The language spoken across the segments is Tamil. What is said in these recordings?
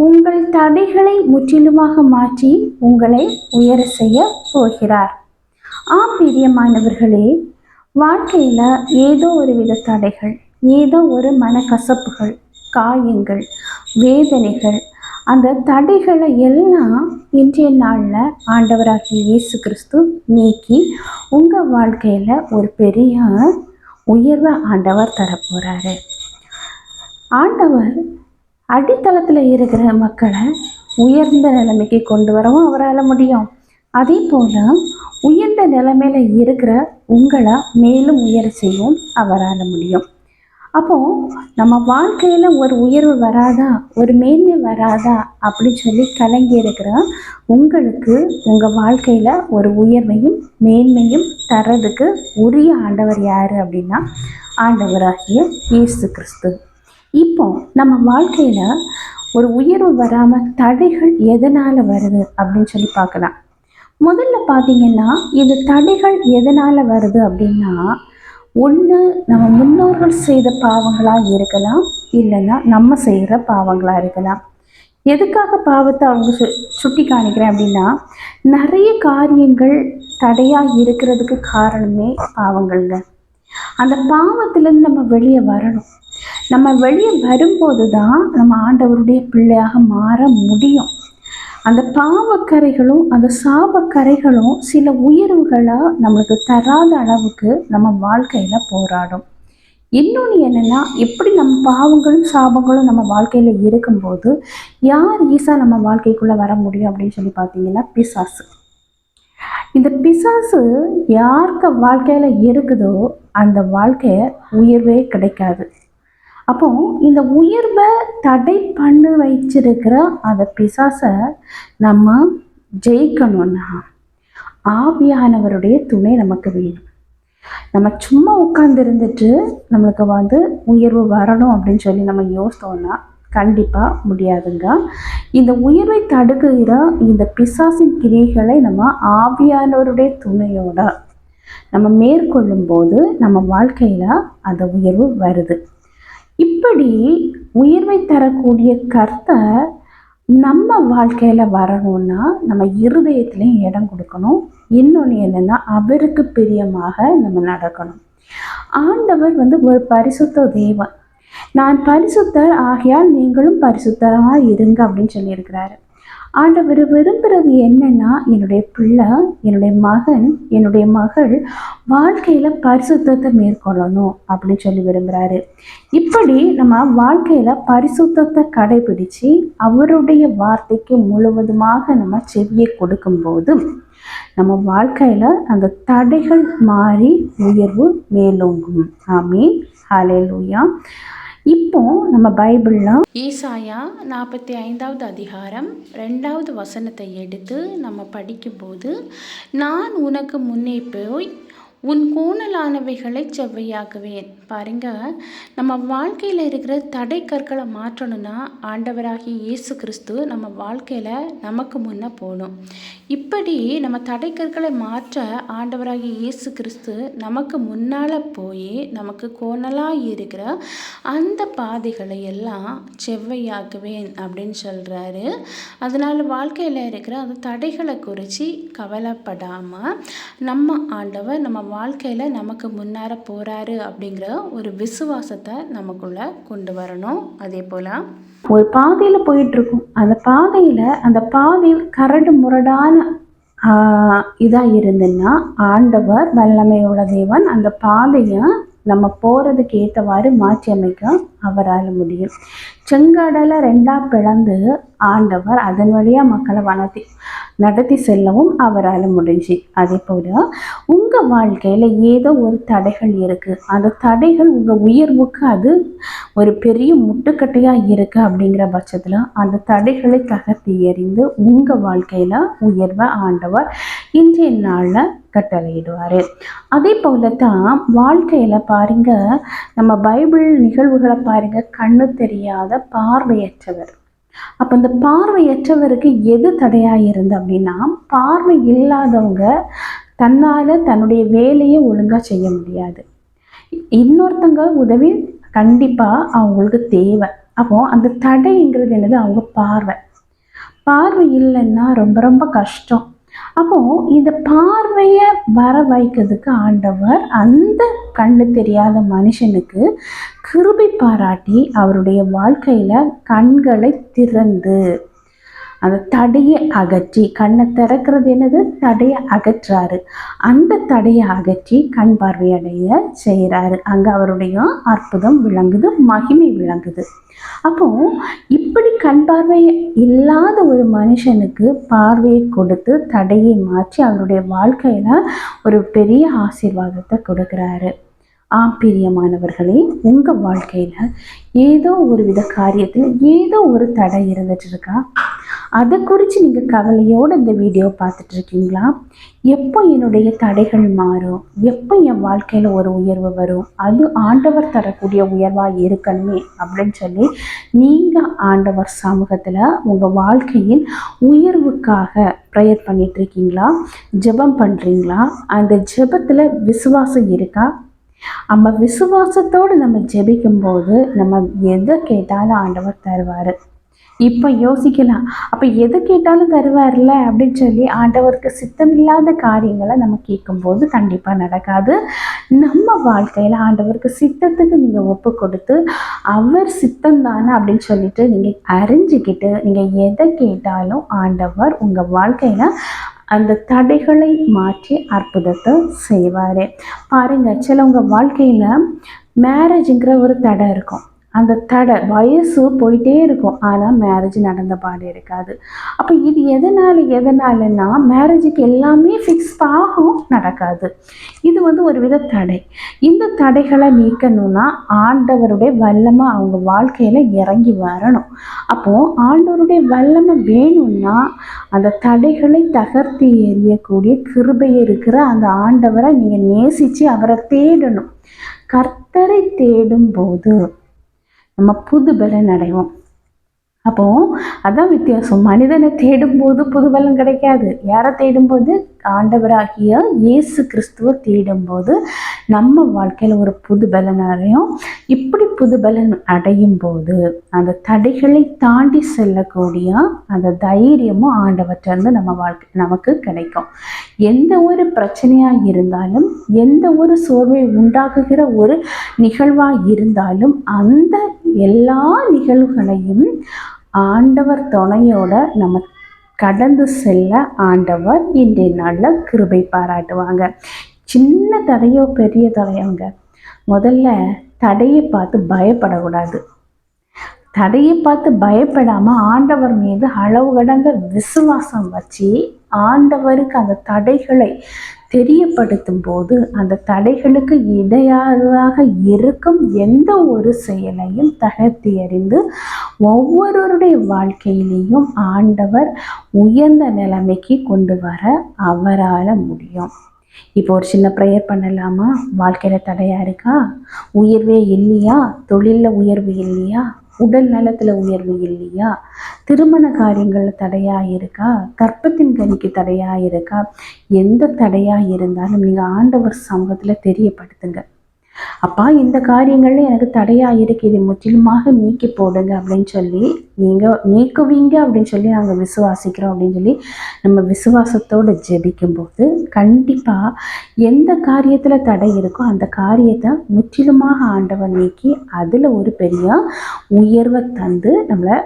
உங்கள் தடைகளை முற்றிலுமாக மாற்றி உங்களை உயர செய்ய போகிறார். ஆம் பிரியமானவர்களே வாழ்க்கையில் ஏதோ ஒரு வித தடைகள் ஏதோ ஒரு மனக்கசப்புகள் காயங்கள் வேதனைகள் அந்த தடைகளை எல்லாம் இன்றைய நாளில் ஆண்டவராகிய இயேசு கிறிஸ்து நீக்கி உங்கள் வாழ்க்கையில் ஒரு பெரிய உயர்வை ஆண்டவர் தரப்போகிறாரு ஆண்டவர் அடித்தளத்தில் இருக்கிற மக்களை உயர்ந்த நிலைமைக்கு கொண்டு வரவும் அவரால் முடியும். அதே போல் உயர்ந்த நிலைமையில் இருக்கிற உங்களை மேலும் உயர செய்யவும் அவரால் முடியும். அப்போது நம்ம வாழ்க்கையில் ஒரு உயர்வு வராதா ஒரு மேன்மை வராதா அப்படின்னு சொல்லி கலங்கி இருக்கிற உங்களுக்கு உங்கள் வாழ்க்கையில் ஒரு உயர்வையும் மேன்மையும் தர்றதுக்கு உரிய ஆண்டவர் யார் அப்படின்னா ஆண்டவராகிய இயேசு கிறிஸ்து. இப்போ நம்ம வாழ்க்கையில் ஒரு உயர்வு வராமல் தடைகள் எதனால் வருது அப்படின்னு சொல்லி பார்க்கலாம். முதல்ல பார்த்தீங்கன்னா இது தடைகள் எதனால் வருது அப்படின்னா ஒன்று நம்ம முன்னோர்கள் செய்த பாவங்களாக இருக்கலாம் இல்லைன்னா நம்ம செய்கிற பாவங்களாக இருக்கலாம். எதுக்காக பாவத்தை அவங்க சு சுட்டி காணிக்கிறேன் அப்படின்னா நிறைய காரியங்கள் தடையாக இருக்கிறதுக்கு காரணமே பாவங்கள்ங்க. அந்த பாவத்திலேருந்து நம்ம வெளியே வரணும். நம்ம வெளியே வரும்போது தான் நம்ம ஆண்டவருடைய பிள்ளையாக மாற முடியும். அந்த பாவக்கரைகளும் அந்த சாபக்கரைகளும் சில உயர்வுகளாக நம்மளுக்கு தராத அளவுக்கு நம்ம வாழ்க்கையில் போராடும். இன்னொன்று என்னென்னா எப்படி நம்ம பாவங்களும் சாபங்களும் நம்ம வாழ்க்கையில் இருக்கும்போது யார் ஈஸா நம்ம வாழ்க்கைக்குள்ளே வர முடியும் அப்படின்னு சொல்லி பார்த்தீங்கன்னா பிசாசு. இந்த பிசாசு யாருக்கு வாழ்க்கையில் இருக்குதோ அந்த வாழ்க்கையை உயர்வே கிடைக்காது. அப்போ இந்த உயர்வை தடை பண்ணி வச்சிருக்கிற அந்த பிசாசை நம்ம ஜெயிக்கணும்னா ஆவியானவருடைய துணை நமக்கு வேணும். நம்ம சும்மா உட்கார்ந்து இருந்துட்டு நம்மளுக்கு வந்து உயர்வு வரணும் அப்படின்னு சொல்லி நம்ம யோசித்தோம்னா கண்டிப்பாக முடியாதுங்க. இந்த உயர்வை தடுக்குகிற இந்த பிசாசின் கிரிகளை நம்ம ஆவியானவருடைய துணையோட நம்ம மேற்கொள்ளும் போது நம்ம வாழ்க்கையில் அந்த உயர்வு வருது. இப்படி உயர்வை தரக்கூடிய கர்த்தர் நம்ம வாழ்க்கையில் வரணும்னா நம்ம இருதயத்துலேயும் இடம் கொடுக்கணும். இன்னொன்று என்னென்னா அவருக்கு பிரியமாக நம்ம நடக்கணும். ஆண்டவர் வந்து ஒரு பரிசுத்த தேவன். நான் பரிசுத்தர் ஆகையால் நீங்களும் பரிசுத்தராக இருங்க அப்படின்னு சொல்லியிருக்கிறாரு. ஆண்டவர் விரும்புகிறது என்னன்னா என்னுடைய பிள்ளை என்னுடைய மகன் என்னுடைய மகள் வாழ்க்கையில் பரிசுத்தத்தை மேற்கொள்ளணும் அப்படின்னு சொல்லி விரும்புகிறாரு இப்படி நம்ம வாழ்க்கையில் பரிசுத்தத்தை கடைபிடிச்சு அவருடைய வார்த்தைக்கு முழுவதுமாக நம்ம செவியை கொடுக்கும்போது நம்ம வாழ்க்கையில் அந்த தடைகள் மாறி உயர்வு மேலோங்கும். ஆமே லூயா இப்போ நம்ம பைபிள்னா ஈசாயா நாற்பத்தி ஐந்தாவது அதிகாரம் ரெண்டாவது வசனத்தை எடுத்து நம்ம படிக்கும்போது நான் உனக்கு முன்னே போய் உன் கோணலானவைகளை செவ்வையாக்குவேன். பாருங்க நம்ம வாழ்க்கையில் இருக்கிற தடை கற்களை மாற்றணும்னா ஆண்டவராகிய இயேசு கிறிஸ்து நம்ம வாழ்க்கையில் நமக்கு முன்னே போகணும். இப்படி நம்ம தடை கற்களை மாற்ற ஆண்டவராகிய இயேசு கிறிஸ்து நமக்கு முன்னால் போய் நமக்கு கோணலாக இருக்கிற அந்த பாதைகளை எல்லாம் செவ்வையாக்குவேன் அப்படின்னு சொல்கிறாரு அதனால் வாழ்க்கையில் இருக்கிற அந்த தடைகளை குறித்து கவலைப்படாமல் நம்ம ஆண்டவர் நம்ம வாழ்க்கையில் நமக்கு முன்னேற போகிறாரு அப்படிங்கிற ஒரு விசுவாசத்தை நமக்குள்ளே கொண்டு வரணும். அதே போல் ஒரு பாதையில் போயிட்டுருக்கும். அந்த பாதையில் அந்த பாதை கரடு முரடான இதாக இருந்துன்னா ஆண்டவர் வல்லமையோட தேவன் அந்த பாதையை நம்ம போகிறதுக்கு ஏற்றவாறு மாற்றி அமைக்க அவரால் முடியும். செங்கடலை ரெண்டாக பிளந்து ஆண்டவர் அதன் வழியாக மக்களை வளர்த்தி நடத்தி செல்லவும் அவரால் முடிஞ்சு. அதே போல் உங்கள் வாழ்க்கையில் ஏதோ ஒரு தடைகள் இருக்குது அந்த தடைகள் உங்கள் உயர்வுக்கு அது ஒரு பெரிய முட்டுக்கட்டையாக இருக்குது அப்படிங்கிற பட்சத்தில் அந்த தடைகளை தகர்த்து எறிந்து உங்கள் வாழ்க்கையில் உயர்வை ஆண்டவர் இன்றைய நாளில் கட்டளையிடுவார். அதே போல தான் வாழ்க்கையில் பாருங்க நம்ம பைபிள் நிகழ்வுகளை பாருங்க கண்ணு தெரியாத பார்வையற்றவர். அப்போ இந்த பார்வையற்றவருக்கு எது தடையாக இருந்து அப்படின்னா பார்வை இல்லாதவங்க தன்னால் தன்னுடைய வேலையை ஒழுங்காக செய்ய முடியாது. இன்னொருத்தங்க உதவி கண்டிப்பாக அவங்களுக்கு தேவை. அப்போ அந்த தடைங்கிறது என்னது? அவங்க பார்வை. பார்வை இல்லைன்னா ரொம்ப ரொம்ப கஷ்டம். அப்போ இந்த பார்வை வர வைக்கிறதுக்கு ஆண்டவர் அந்த கண்ணு தெரியாத மனுஷனுக்கு கிருபி பாராட்டி அவருடைய வாழ்க்கையில் கண்களை திறந்து. அந்த தடையை அகற்றி கண்ணை திறக்கிறது என்னது? தடையை அகற்றாரு. அந்த தடையை அகற்றி கண் பார்வையடைய செய்கிறாரு அங்கே அவருடைய அற்புதம் விளங்குது மகிமை விளங்குது. அப்போ இப்படி கண் பார்வை இல்லாத ஒரு மனுஷனுக்கு பார்வையை கொடுத்து தடையை மாற்றி அவருடைய வாழ்க்கையில் ஒரு பெரிய ஆசீர்வாதத்தை கொடுக்குறாரு. ஆம் பிரியமானவர்களே உங்கள் வாழ்க்கையில் ஏதோ ஒரு வித காரியத்தில் ஏதோ ஒரு தடை இருந்துட்டு இருக்கா? அதை குறித்து நீங்கள் கவலையோடு இந்த வீடியோ பார்த்துட்ருக்கீங்களா எப்போ என்னுடைய தடைகள் மாறும்? எப்போ என் வாழ்க்கையில் ஒரு உயர்வு வரும்? அது ஆண்டவர் தரக்கூடிய உயர்வாக இருக்கணுமே அப்படின்னு சொல்லி நீங்கள் ஆண்டவர் சமூகத்தில் உங்கள் வாழ்க்கையின் உயர்வுக்காக ப்ரேயர் பண்ணிகிட்ருக்கீங்களா ஜெபம் பண்ணுறீங்களா அந்த ஜெபத்தில் விசுவாசம் இருக்கா? நம்ம விசுவாசத்தோடு நம்ம ஜெபிக்கும்போது நம்ம எதை கேட்டாலும் ஆண்டவர் தருவார். இப்போ யோசிக்கலாம். அப்போ எது கேட்டாலும் தருவார்ல அப்படின்னு சொல்லி ஆண்டவருக்கு சித்தமில்லாத காரியங்களை நம்ம கேட்கும்போது கண்டிப்பாக நடக்காது. நம்ம வாழ்க்கையில் ஆண்டவருக்கு சித்தத்துக்கு நீங்கள் ஒப்பு கொடுத்து அவர் சித்தம் தானே அப்படின்னு சொல்லிட்டு நீங்கள் அறிஞ்சிக்கிட்டு நீங்கள் எதை கேட்டாலும் ஆண்டவர் உங்கள் வாழ்க்கையில் அந்த தடைகளை மாற்றி அற்புதத்தை செய்வார். பாருங்கள் சிலவங்க வாழ்க்கையில் மேரேஜுங்கிற ஒரு தடை இருக்கும். அந்த தடை வயசு போயிட்டே இருக்கும். ஆனால் மேரேஜ் நடந்த பாடு இருக்காது. அப்போ இது எதனால் எதனாலன்னா மேரேஜுக்கு எல்லாமே ஃபிக்ஸ் ஆகும் நடக்காது. இது வந்து ஒரு வித தடை. இந்த தடைகளை நீக்கணும்னா ஆண்டவருடைய வல்லமை அவங்க வாழ்க்கையில் இறங்கி வரணும். அப்போது ஆண்டவருடைய வல்லமை வேணும்னா அந்த தடைகளை தகர்த்து எறியக்கூடிய கிருபை இருக்கிற அந்த ஆண்டவரை நீங்கள் நேசித்து அவரை தேடணும். கர்த்தரை தேடும்போது நம்ம புது பலன் அடைவோம். அப்போ அதான் வித்தியாசம். மனிதனை தேடும்போது புது பலன் கிடைக்காது. யாரை தேடும்போது? ஆண்டவராகிய இயேசு கிறிஸ்துவ தேடும்போது நம்ம வாழ்க்கையில் ஒரு புது பலன் அடையும் இப்படி புது பலன் அடையும் போது அந்த தடைகளை தாண்டி செல்லக்கூடிய அந்த தைரியமும் ஆண்டவற்றிலிருந்து நம்ம வாழ்க்கை நமக்கு கிடைக்கும். எந்த ஒரு பிரச்சனையாக இருந்தாலும் எந்த ஒரு சோர்வை உண்டாக்குகிற ஒரு நிகழ்வாக இருந்தாலும் அந்த எல்லா நிகழ்வுகளையும் ஆண்டவர் துணையோட நம்ம கடந்து செல்ல ஆண்டவர் இன்றைய நாளில் கிருபை பாராட்டுவாங்க. சின்ன தடையோ பெரிய தடையோங்க முதல்ல தடையை பார்த்து பயப்படக்கூடாது. தடையை பார்த்து பயப்படாமல் ஆண்டவர் மீது அளவு கடந்த விசுவாசம் வச்சு ஆண்டவருக்கு அந்த தடைகளை தெரியப்படுத்தும் போது அந்த தடைகளுக்கு இடையாக இருக்கும் எந்த ஒரு செயலையும் தகர்த்தி அறிந்து ஒவ்வொருவருடைய வாழ்க்கையிலையும் ஆண்டவர் உயர்ந்த நிலைமைக்கு கொண்டு வர அவரால் முடியும். இப்போ ஒரு சின்ன ப்ரேயர் பண்ணலாமா? வாழ்க்கையில் தடையாக இருக்கா? உயர்வே இல்லையா? தொழிலில் உயர்வு இல்லையா? உடல் நலத்தில் உயர்வு இல்லையா? திருமண காரியங்களில் தடையாக இருக்கா? கற்பத்தின் கனிக்கு தடையாக இருக்கா? எந்த தடையாக இருந்தாலும் நீங்கள் ஆண்டவர் சமூகத்தில் தெரியப்படுத்துங்க. அப்பா இந்த காரியங்கள்ல எனக்கு தடையாக இருக்கு. இதை முற்றிலுமாக நீக்கி போடுங்க அப்படின்னு சொல்லி நீங்கள் நீக்குவீங்க அப்படின்னு சொல்லி நாங்கள் விசுவாசிக்கிறோம் அப்படின்னு சொல்லி நம்ம விசுவாசத்தோடு ஜெபிக்கும்போது கண்டிப்பாக எந்த காரியத்தில் தடை இருக்கோ அந்த காரியத்தை முற்றிலுமாக ஆண்டவன் நீக்கி அதில் ஒரு பெரிய உயர்வை தந்து நம்மளை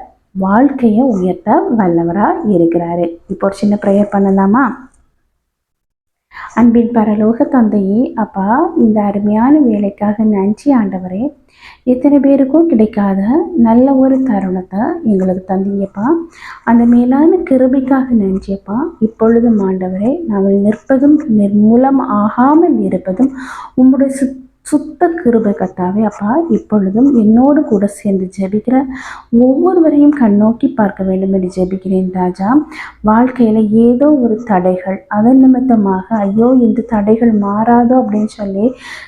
வாழ்க்கையை உயர்த்த வல்லவராக இருக்கிறாரு. இப்போ ஒரு சின்ன ப்ரேயர் பண்ணலாமா? அன்பின் பரலோக தந்தையே அப்பா இந்த அருமையான வேலைக்காக நன்றி ஆண்டவரே. எத்தனை பேருக்கும் கிடைக்காத நல்ல ஒரு தருணத்தை எங்களுக்கு தந்தீங்கப்பா. அந்த மேலான கிருபிக்காக நன்றியப்பா. இப்பொழுதும் ஆண்டவரே நாங்கள் நிற்பதும் நிர்மூலம் ஆகாமல் இருப்பதும் உம்முடைய சுத்த சுத்த கிருபை கத்தாவே அப்பா இப்பொழுதும் என்னோடு கூட சேர்ந்து ஜெபிக்கிற ஒவ்வொருவரையும் கண்ணோக்கி பார்க்க வேண்டும் என்று ஜெபிக்கிறேன் ராஜா. வாழ்க்கையில் ஏதோ ஒரு தடைகள் அதன் நிமித்தமாக ஐயோ இந்த தடைகள் மாறாதோ அப்படின்னு சொல்லி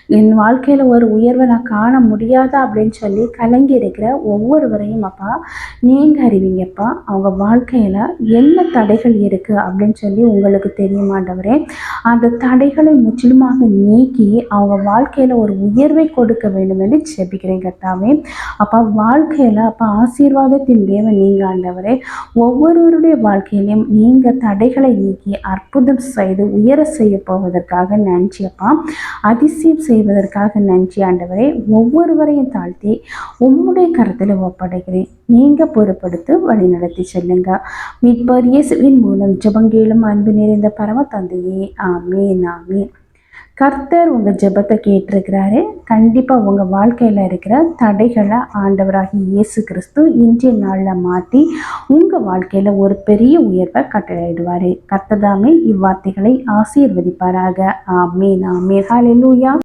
என் வாழ்க்கையில் ஒரு உயர்வை நான் காண முடியாதா அப்படின்னு சொல்லி கலங்கி இருக்கிற ஒவ்வொருவரையும் அப்பா நீங்கள் அறிவிங்கப்பா அவங்க வாழ்க்கையில் என்ன தடைகள் இருக்குது அப்படின்னு சொல்லி உங்களுக்கு தெரியுமாண்டவரே. அந்த தடைகளை முற்றிலுமாக நீக்கி அவங்க வாழ்க்கையில் ஒரு உயர்வை கொடுக்க வேண்டும் என்று ஜெபிக்கிறேன் கர்த்தாவே அப்பா வாழ்க்கையில் அப்பா ஆசீர்வாதத்தின் தேவன் நீங்கள் ஆண்டவரே. ஒவ்வொருவருடைய வாழ்க்கையிலையும் நீங்கள் தடைகளை நீக்கி அற்புதம் செய்து உயர செய்ய போவதற்காக நன்றி அப்பா. அதிசயம் செய்வதற்காக நன்றி ஆண்டவரே. ஒவ்வொருவரையும் தாழ்த்தி உம்முடைய கருத்தில் ஒப்படைக்கிறேன். நீங்கள் பொறுப்படுத்து வழி நடத்தி செல்லுங்க. மீட்பர் இயேசுவின் மூலம் ஜபங்கேலும் அன்பு நிறைந்த பரம தந்தையே. ஆமே நாமே கர்த்தர் உங்கள் ஜெபத்தை கேட்டிருக்கிறாரு. கண்டிப்பாக உங்கள் வாழ்க்கையில் இருக்கிற தடைகளை ஆண்டவராகி இயேசு கிறிஸ்து இன்றைய நாளில் மாற்றி உங்கள் வாழ்க்கையில் ஒரு பெரிய உயர்வை கட்டளையிடுவார். கர்த்ததாமே இவ்வார்த்தைகளை ஆசீர்வதிப்பாராக. ஆமேன் ஆமே ஹாலெலூயா